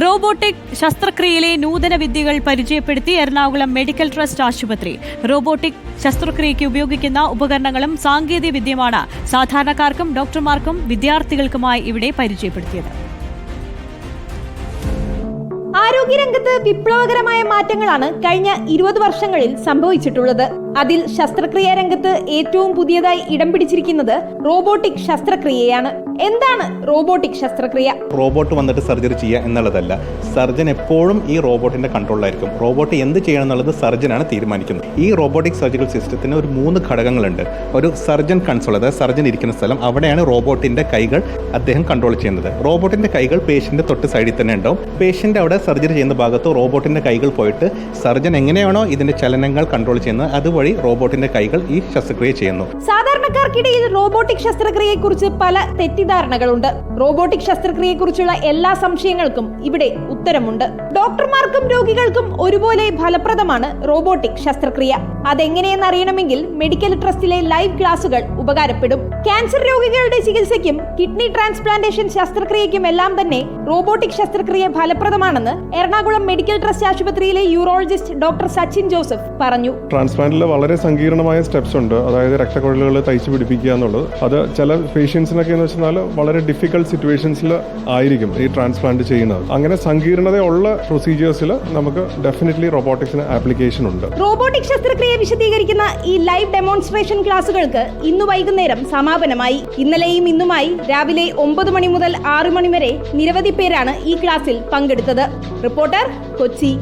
Robotic ശസ്ത്രക്രിയയിലെ നൂതന വിദ്യകൾ പരിചയപ്പെടുത്തി എറണാകുളം മെഡിക്കൽ ട്രസ്റ്റ് ആശുപത്രി. റോബോട്ടിക് ശസ്ത്രക്രിയയ്ക്ക് ഉപയോഗിക്കുന്ന ഉപകരണങ്ങളും സാങ്കേതിക വിദ്യയുമാണ് സാധാരണക്കാർക്കും ഡോക്ടർമാർക്കും വിദ്യാർത്ഥികൾക്കുമായി ഇവിടെ പരിചയപ്പെടുത്തിയത്. ആരോഗ്യരംഗത്ത് വിപ്ലവകരമായ മാറ്റങ്ങളാണ് കഴിഞ്ഞ ഇരുപത് വർഷങ്ങളിൽ സംഭവിച്ചിട്ടുള്ളത്. അതിൽ ശസ്ത്രക്രിയാ രംഗത്ത് ഏറ്റവും പുതിയതായി ഇടം പിടിച്ചിരിക്കുന്നത് റോബോട്ടിക് ശസ്ത്രക്രിയയാണ്. എന്താണ് റോബോട്ടിക് ശസ്ത്രക്രിയ? റോബോട്ട് വന്നിട്ട് സർജറി ചെയ്യുക എന്നുള്ളതല്ല സർജൻ എപ്പോഴും ഈ റോബോട്ടിന്റെ കൺട്രോളിലായിരിക്കും. റോബോട്ട് എന്ത് ചെയ്യണം എന്നുള്ളത് സർജനാണ് തീരുമാനിക്കുന്നത്. ഈ റോബോട്ടിക് സർജിക്കൽ സിസ്റ്റത്തിന് ഒരു മൂന്ന് ഘടകങ്ങളുണ്ട്. ഒരു സർജൻ കൺസോൾ അതായത് സർജൻ ഇരിക്കുന്ന സ്ഥലം അവിടെയാണ് റോബോട്ടിന്റെ കൈകൾ അദ്ദേഹം കൺട്രോൾ ചെയ്യുന്നത്. റോബോട്ടിന്റെ കൈകൾ പേഷ്യന്റ് തൊട്ട് സൈഡിൽ തന്നെ ഉണ്ടാവും. പേഷ്യന്റ് അവിടെ സർജറി ചെയ്യുന്ന ഭാഗത്ത് റോബോട്ടിന്റെ കൈകൾ പോയിട്ട് സർജൻ എങ്ങനെയാണോ ഇതിന്റെ ചലനങ്ങൾ കൺട്രോൾ ചെയ്യുന്നത് അതുവഴി റോബോട്ടിന്റെ കൈകൾ ഈ ശസ്ത്രക്രിയ ചെയ്യുന്നു. സാധാരണക്കാർക്കിടയിൽ റോബോട്ടിക് ശസ്ത്രക്രിയയെക്കുറിച്ച് പല തെറ്റിദ്ധാരണകളുണ്ട്. റോബോട്ടിക് ശസ്ത്രക്രിയയെക്കുറിച്ചുള്ള എല്ലാ സംശയങ്ങൾക്കും ഇവിടെ ഉത്തരമുണ്ട്. ഡോക്ടർമാർക്കും രോഗികൾക്കും ഒരുപോലെ ഫലപ്രദമാണ് റോബോട്ടിക് ശസ്ത്രക്രിയ. അതെങ്ങനെയെന്ന് അറിയണമെങ്കിൽ മെഡിക്കൽ ട്രസ്റ്റിലെ ലൈവ് ക്ലാസുകൾ ഉപകാരപ്പെടും. ക്യാൻസർ രോഗികളുടെ ചികിത്സയ്ക്കും കിഡ്നി ട്രാൻസ്പ്ലാന്റേഷൻ ശസ്ത്രക്രിയയ്ക്കും എല്ലാം തന്നെ റോബോട്ടിക് ശസ്ത്രക്രിയ ഫലപ്രദമാണെന്ന് എറണാകുളം മെഡിക്കൽ ട്രസ്റ്റ് ആശുപത്രിയിലെ യൂറോളജിസ്റ്റ് ഡോക്ടർ സച്ചിൻ ജോസഫ് പറഞ്ഞു. ട്രാൻസ്പ്ലാന്റിൽ വളരെ സങ്കീർണമായ സ്റ്റെപ്സ് ഉണ്ട്. അതായത് രക്തക്കുഴലുകൾ തയ്ച്ചു പിടിപ്പിക്കുക എന്നുള്ളത്. അത് ചില പേഷ്യൻസിനൊക്കെ എന്ന് വെച്ചാൽ വളരെ ഡിഫിക്കൽട്ട് സിറ്റുവേഷൻസിൽ ആയിരിക്കും ഈ ട്രാൻസ്പ്ലാന്റ് ചെയ്യുന്നത്. അങ്ങനെ സങ്കീർണതയുള്ള പ്രൊസീജിയേഴ്സിൽ നമുക്ക് ഡെഫിനറ്റ്ലി റോബോട്ടിക്സിന് ആപ്ലിക്കേഷൻ ഉണ്ട്. റോബോട്ടിക് ശസ്ത്രക്രിയ വിശദീകരിക്കുന്ന ഈ ലൈവ് ഡെമോൺസ്ട്രേഷൻ ക്ലാസുകൾക്ക് ഇന്ന് വൈകുന്നേരം സമാപനമായി. ഇന്നലെയും ഇന്നുമായി രാവിലെ ഒമ്പത് മണി മുതൽ ആറ് മണി വരെ നിരവധി പേരാണ് ഈ ക്ലാസ്സിൽ പങ്കെടുത്തത്. റിപ്പോർട്ടർ കൊച്ചി.